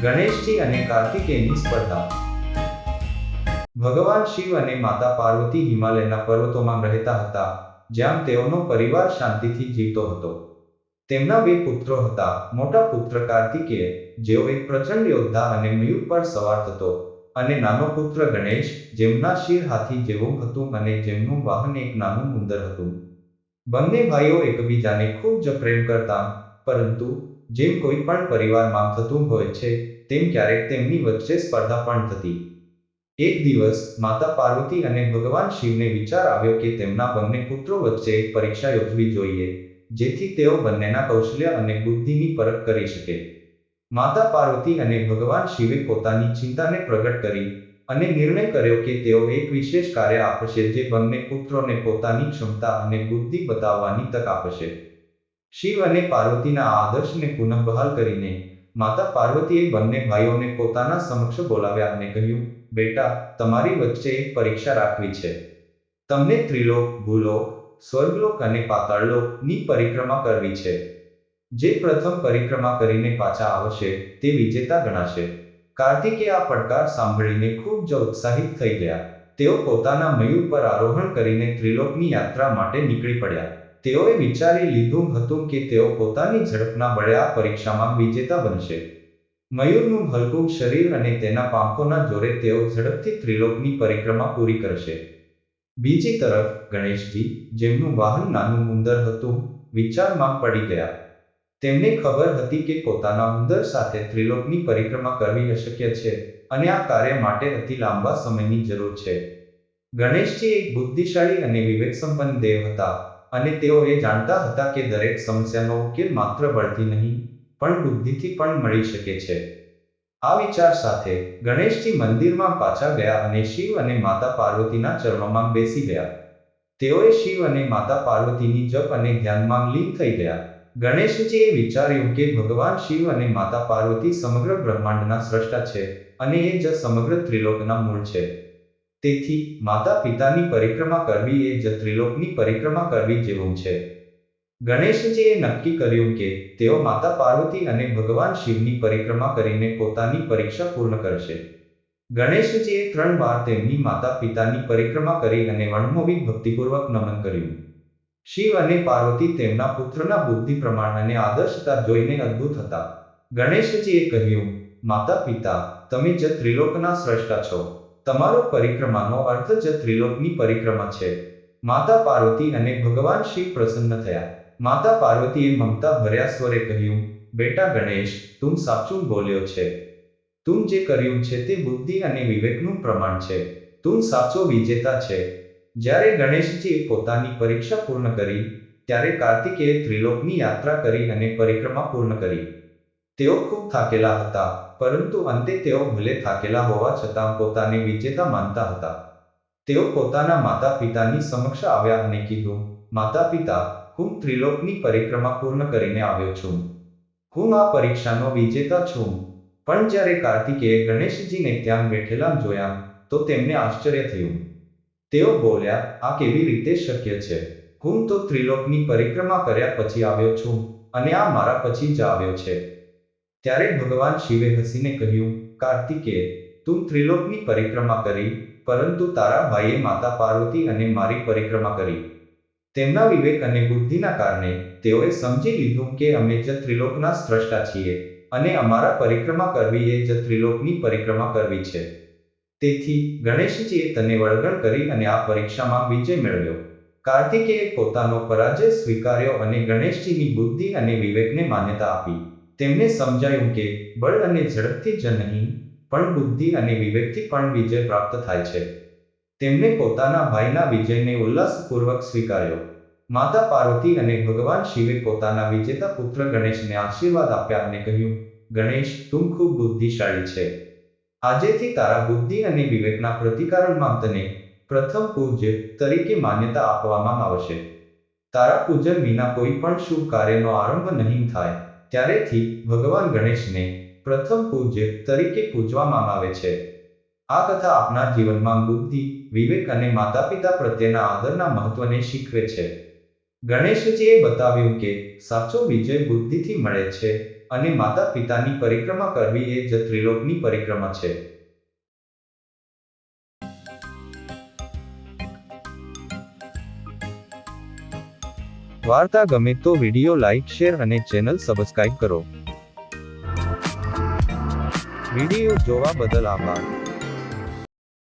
ગણેશજી અને કાર્તિકેયની સ્પર્ધા. ભગવાન શિવ અને માતા પાર્વતી હિમાલયના પર્વતોમાં રહેતા હતા, જ્યાં તેઓનો પરિવાર શાંતિથી જીવતો હતો. તેમના બે પુત્રો હતા, મોટા પુત્ર કાર્તિકેય, જેઓ એક પ્રચંડ યોદ્ધા અને મયુર પર સવાર થતો, અને નાનો પુત્ર ગણેશ, જેમના શિર હાથી જેવું હતું અને જેમનું વાહન એક નાનું ઉંદર હતું. બંને ભાઈઓ એકબીજાને ખૂબ જ પ્રેમ કરતા, પરંતુ જેમ કોઈ પણ પરિવારમાં થતું હોય છે, તેમ ક્યારેક તેમની વચ્ચે સ્પર્ધા પણ થતી. એક દિવસ માતા પાર્વતી અને ભગવાન શિવને વિચાર આવ્યો કે તેમના બંને પુત્રો વચ્ચે એક પરીક્ષા યોજવી જોઈએ, જેથી તેઓ બંનેના કૌશલ્ય અને બુદ્ધિની પરખ કરી શકે. માતા પાર્વતી અને ભગવાન શિવે પોતાની ચિંતાને પ્રગટ કરી અને નિર્ણય કર્યો કે તેઓ એક વિશેષ કાર્ય આપશે જે બંને પુત્રોને પોતાની ક્ષમતા અને બુદ્ધિ બતાવવાની તક આપશે. શિવ અને પાર્વતીના આદર્શને પુનઃ બહાલ કરીને માતા પાર્વતીએ બંને ભાઈઓને પોતાના સમક્ષ બોલાવ્યા અને કહ્યું, બેટા, તમારી વચ્ચે એક પરીક્ષા રાખવી છે. તમને ત્રિલોક, ભૂલોક, સ્વર્ગલોક અને પાતાળલોકની પરિક્રમા કરવી છે. જે પ્રથમ પરિક્રમા કરીને પાછા આવશે, તે વિજેતા ગણાશે. કાર્તિકે આ પડકાર સાંભળીને ખૂબ જ ઉત્સાહિત થઈ ગયા. તેઓ પોતાના મયુર પર આરોહણ કરીને ત્રિલોકની યાત્રા માટે નીકળી પડ્યા. તેઓએ વિચારી લીધું હતું કે તેઓ પોતાની ઝડપના બળે આ પરીક્ષામાં વિજેતા બનશે. મયુરનું હલકું શરીર અને તેના પાંખોના જોરે તેઓ ઝડપથી ત્રિલોકની પરિક્રમા પૂરી કરશે. બીજી તરફ, ગણેશજી, જેમનું વાહન નાનું ઉંદર હતું, વિચારમાં પડી ગયા. તેમને ખબર હતી કે પોતાના ઉંદર સાથે ત્રિલોકની પરિક્રમા કરવી અશક્ય છે અને આ કાર્ય માટે અતિ લાંબા સમયની જરૂર છે. ગણેશજી એક બુદ્ધિશાળી અને વિવેકસંપન્ન દેવ હતા. અને તેઓ એ જાણતા હતા કે દરેક સમસ્યાનો ઉકેલ માત્ર બળથી નહીં, પણ બુદ્ધિથી પણ મળી શકે છે. આ વિચાર સાથે ગણેશજી મંદિરમાં પાછા ગયા અને શિવ અને માતા પાર્વતીના ચરણોમાં બેસી ગયા. તેઓએ શિવ અને માતા પાર્વતીની જપ અને ધ્યાનમાં લીન થઈ ગયા. ગણેશજીએ વિચાર્યું કે ભગવાન શિવ અને માતા પાર્વતી સમગ્ર બ્રહ્માંડના સ્રષ્ટા છે અને એ જ સમગ્ર ત્રિલોકના મૂળ છે. તેથી માતા પિતાની પરિક્રમા કરવી એ જ ત્રિલોકની પરિક્રમા કરવી જેવું છે. ગણેશજીએ નક્કી કર્યું કે તેઓ માતા પાર્વતી અને ભગવાન શિવની પરિક્રમા કરીને પોતાની પરીક્ષા પૂર્ણ કરશે. ગણેશજીએ ત્રણ વાર તેમની માતા પિતાની પરિક્રમા કરી અને વણમોવી ભક્તિપૂર્વક નમન કર્યું. શિવ અને પાર્વતી તેમના પુત્રના બુદ્ધિ પ્રમાણ અને આદર્શતા જોઈને અદ્ભુત હતા. ગણેશજીએ કહ્યું માતા પિતા તમે જ ત્રિલોકના સ્રષ્ટા છો. તમારો પરિક્રમાનો અર્થ જ ત્રિલોકની પરિક્રમા છે. માતા પાર્વતી અને ભગવાન શિવ પ્રસન્ન થયા. માતા પાર્વતીએ મમતા ભર્યા સ્વરે કહ્યું, બેટા ગણેશ, તું સાચું બોલ્યો છે. તું જે કર્યું છે તે બુદ્ધિ અને વિવેકનું પ્રમાણ છે. તું સાચો વિજેતા છે. જ્યારે ગણેશજીએ પોતાની પરીક્ષા પૂર્ણ કરી, ત્યારે કાર્તિકેય ત્રિલોકની યાત્રા કરી અને પરિક્રમા પૂર્ણ કરી. તેઓ ખૂબ થાકેલા હતા. પરંતુ અંતે તેઓ ભલે થાકેલા હોવા છતાં પોતાને વિજેતા માનતા હતા. તેઓ પોતાના માતા પિતાની સમક્ષ આવ્યા અને કીધું માતા પિતા હું ત્રિલોકની પરિક્રમા પૂર્ણ કરીને આવ્યો છું. હું આ પરીક્ષાનો વિજેતા છું. પણ જ્યારે કાર્તિકેય ગણેશજીને ત્યાં બેઠેલા જોયા, તો તેમને આશ્ચર્ય થયું. તેઓ બોલ્યા, આ કેવી રીતે શક્ય છે? હું તો ત્રિલોકની પરિક્રમા કર્યા પછી આવ્યો છું અને આ મારા પછી જ આવ્યો છે. ત્યારે ભગવાન શિવે હસીને કહ્યું કાર્તિકેય તું ત્રિલોકની પરિક્રમા કરી, પરંતુ તારા ભાઈએ માતા પાર્વતી અને મારી પરિક્રમા કરી. તેમના વિવેક અને બુદ્ધિના કારણે તેઓએ સમજી લીધું કે અમે જ ત્રિલોકના સ્રષ્ટા છીએ અને અમારા પરિક્રમા કરવી એ જ ત્રિલોકની પરિક્રમા કરવી છે. તેથી ગણેશજીએ તને વળગણ કરી અને આ પરીક્ષામાં વિજય મેળવ્યો. કાર્તિકેયે પોતાનો પરાજય સ્વીકાર્યો અને ગણેશજીની બુદ્ધિ અને વિવેકને માન્યતા આપી. તેમને સમજાયું કે બળ અને ઝડપથી જ નહીં, પણ બુદ્ધિ અને વિવેકથી પણ વિજય પ્રાપ્ત થાય છે. તેમણે પોતાના ભાઈના વિજયને ઉલ્લાસપૂર્વક સ્વીકાર્યો. માતા પાર્વતી અને ભગવાન શિવે પોતાના વિજેતા પુત્ર ગણેશને આશીર્વાદ આપ્યા અને કહ્યું, ગણેશ, તું ખૂબ બુદ્ધિશાળી છે. આજેથી તારા બુદ્ધિ અને વિવેકના પ્રતિકારણમાં તને પ્રથમ પૂજ્ય તરીકે માન્યતા આપવામાં આવશે. તારા પૂજન વિના કોઈ પણ શુભ કાર્યનો આરંભ નહીં થાય. ત્યારેથી ભગવાન ગણેશને પ્રથમ પૂજ્ય તરીકે પૂજવામાં આવે છે. આ કથા આપના જીવનમાં બુદ્ધિ, વિવેક અને માતા પિતા પ્રત્યેના આદરના મહત્વને શીખવે છે. ગણેશજીએ બતાવ્યું કે સાચો વિજય બુદ્ધિથી મળે છે અને માતા પિતાની પરિક્રમા કરવી એ જ ત્રિલોકની પરિક્રમા છે. વાર્તા ગમે તો વીડિયો લાઇક શેર અને ચેનલ સબસ્ક્રાઇબ કરો. વીડિયો જોવા બદલ આભાર.